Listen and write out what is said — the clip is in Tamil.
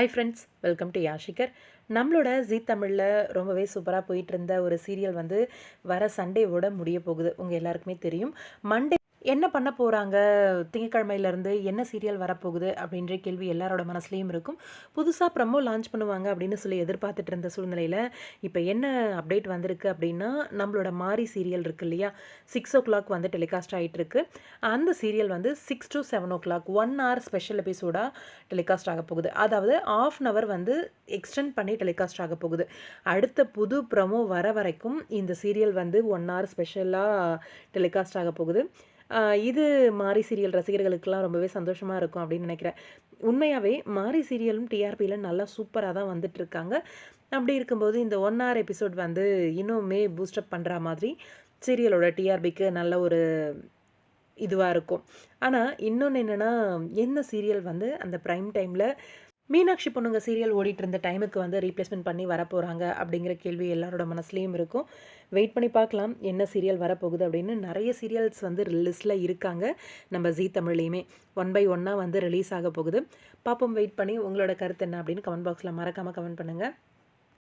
ஹை ஃப்ரெண்ட்ஸ் வெல்கம் டு யாஷிகர் நம்மளோட ஜீ தமிழில் ரொம்பவே சூப்பராக போயிட்டு இருந்த ஒரு சீரியல் வந்து வர சண்டேவோட முடிய போகுது. உங்கள் எல்லாருக்குமே தெரியும். மண்டே என்ன பண்ண போகிறாங்க திங்கக்கிழமையிலேருந்து என்ன சீரியல் வரப்போகுது? அப்படின்ற கேள்வி எல்லாரோட மனசுலேயும் இருக்கும். புதுசாக ப்ரமோ லான்ச் பண்ணுவாங்க அப்படின்னு சொல்லி எதிர்பார்த்துட்டு இருந்த சூழ்நிலையில் இப்போ என்ன அப்டேட் வந்திருக்கு அப்படின்னா நம்மளோட மாரி சீரியல் இருக்கு இல்லையா? சிக்ஸ் ஓ கிளாக் வந்து டெலிகாஸ்ட் ஆகிட்டு இருக்கு. அந்த சீரியல் வந்து six to seven o'clock one hour special எபிசோடாக telecast ஆக போகுது. அதாவது ஆஃப் அன் ஹவர் வந்து எக்ஸ்டெண்ட் பண்ணி டெலிகாஸ்ட் ஆக போகுது. அடுத்த புது ப்ரமோ வர வரைக்கும் இந்த சீரியல் வந்து ஒன் ஹவர் ஸ்பெஷலாக டெலிகாஸ்ட் ஆக போகுது. இது மாரி சீரியல் ரசிகர்களுக்கெல்லாம் ரொம்பவே சந்தோஷமாக இருக்கும் அப்படின்னு நினைக்கிறேன். உண்மையாகவே மாரி சீரியலும் டிஆர்பியில் நல்லா சூப்பராக தான் வந்துட்டுருக்காங்க. அப்படி இருக்கும்போது இந்த ஒன் ஆர் எபிசோட் வந்து இன்னுமே பூஸ்டப் பண்ணுற மாதிரி சீரியலோட டிஆர்பிக்கு நல்ல ஒரு இதுவாக இருக்கும். ஆனால் இன்னொன்று என்னென்னா என்ன சீரியல் வந்து அந்த ப்ரைம் டைமில் மீனாட்சி பொண்ணுங்க சீரியல் ஓடிட்டு இருந்த டைமுக்கு வந்து ரீப்ளேஸ்மெண்ட் பண்ணி வரப்போகிறாங்க அப்படிங்கிற கேள்வி எல்லாரோட மனசுலேயும் இருக்கும். வெயிட் பண்ணி பார்க்கலாம் என்ன சீரியல் வரப்போகுது அப்படின்னு. நிறைய சீரியல்ஸ் வந்து லிஸ்ட்டில் இருக்காங்க நம்ம ஜீ தமிழ்லேயுமே. ஒன் பை ஒன்னாக வந்து ரிலீஸ் ஆக போகுது. பாப்போம் வெயிட் பண்ணி உங்களோட கருத்து என்ன அப்படின்னு கமெண்ட் பாக்ஸில் மறக்காமல் கமெண்ட் பண்ணுங்கள்